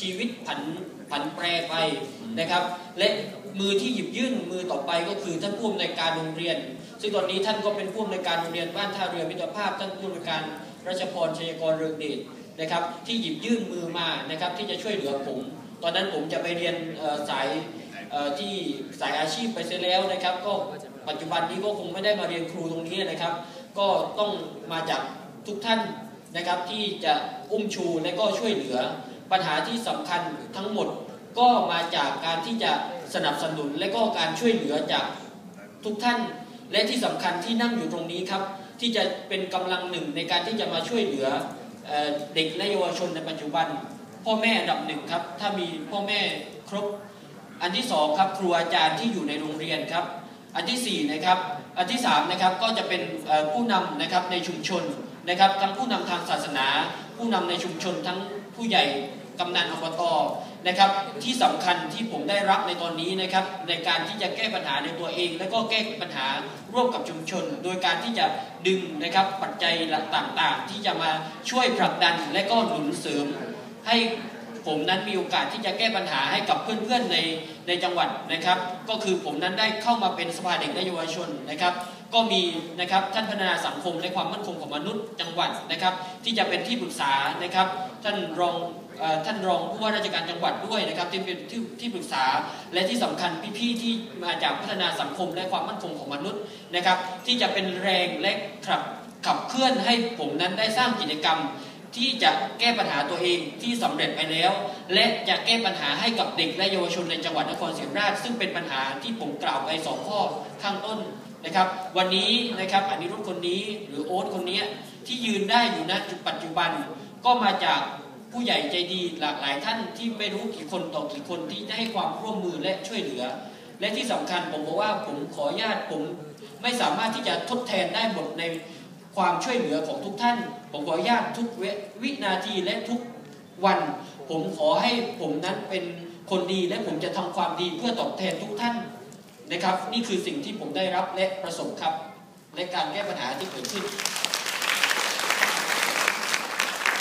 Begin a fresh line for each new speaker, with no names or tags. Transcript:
ชีวิตผันผันแปรไปนะครับ และมือที่หยิบยื่นมือต่อไปก็คือท่านผู้อำนวยการโรงเรียน ซึ่งตอนนี้ท่านก็เป็นผู้อำนวยการโรงเรียนบ้านท่าเรือมิตรภาพ ท่านผู้อำนวยการรัชพรชัยกรเรืองเดชนะครับ ที่หยิบยื่นมือมานะครับ ที่จะช่วยเหลือผม ตอนนั้นผมจะไปเรียนสายที่สายอาชีพไปเสียแล้วนะครับ ก็ปัจจุบันนี้ก็คงไม่ได้มาเรียนครูตรงนี้นะครับ ก็ต้องมาจากทุกท่านนะครับที่จะอุ้มชูและก็ช่วยเหลือ ปัญหาที่สำคัญทั้งหมดก็มาจากการที่จะสนับสนุนและก็การช่วยเหลือจากทุกท่าน และที่สำคัญที่นั่งอยู่ตรงนี้ครับ ที่จะเป็นกำลังหนึ่งในการที่จะมาช่วยเหลือเอเด็กและเยาวชนในปัจจุบัน พ่อแม่อันดับหนึ่งครับ ถ้ามีพ่อแม่ครบ อันที่สองครับครูอาจารย์ที่อยู่ในโรงเรียนครับ อันที่สี่นะครับ อันที่สามนะครับก็จะเป็นผู้นำนะครับในชุมชนนะครับ ทั้งผู้นำทางศาสนา ผู้นำในชุมชนทั้ง ผู้ใหญ่กำนันอบตนะครับ ที่สำคัญที่ผมได้รับในตอนนี้นะครับ ในการที่จะแก้ปัญหาในตัวเอง และก็แก้ปัญหาร่วมกับชุมชน โดยการที่จะดึงนะครับปัจจัยต่างๆ ที่จะมาช่วยผลักดันและก็หนุนเสริม ให้ผมนั้นมีโอกาสที่จะแก้ปัญหาให้กับเพื่อนๆในในจังหวัดนะครับ ก็คือผมนั้นได้เข้ามาเป็นสภาเด็กและเยาวชนนะครับ ก็มีนะครับท่านพัฒนาสังคมและความมั่นคงของมนุษย์จังหวัดนะครับ ที่จะเป็นที่ปรึกษานะครับ ท่านรองท่านรองผู้ว่าราชการจังหวัดด้วยนะครับที่เป็นที่ที่ปรึกษาและที่สำคัญพี่ๆที่มาจากพัฒนาสังคมและความมั่นคงของมนุษย์นะครับ ที่จะเป็นแรงและขับขับเคลื่อนให้ผมนั้นได้สร้างกิจกรรม ที่จะแก้ปัญหาตัวเองที่สำเร็จไปแล้ว และจะแก้ปัญหาให้กับเด็กและเยาวชนในจังหวัดนครศรีธรรมราช ซึ่งเป็นปัญหาที่ผมกล่าวไปสองข้อข้างต้นนะครับ วันนี้นะครับอนิรุธคนนี้หรือโอ๊ตคนนี้ที่ยืนได้อยู่ณจุดปัจจุบัน ก็มาจากผู้ใหญ่ใจดีหลากหลายท่านที่ไม่รู้กี่คนต่อกี่คนที่ได้ให้ความร่วมมือและช่วยเหลือ และที่สำคัญผมบอกว่าผมขออนุญาตผมไม่สามารถที่จะทดแทนได้หมดใน ความช่วยเหลือของทุกท่าน ผมขออนุญาตทุกววินาทีและทุกวัน ผมขอให้ผมนั้นเป็นคนดีและผมจะทำความดีเพื่อตอบแทนทุกท่านนะครับ นี่คือสิ่งที่ผมได้รับและประสบครับ ในการแก้ปัญหาที่เกิดขึ้น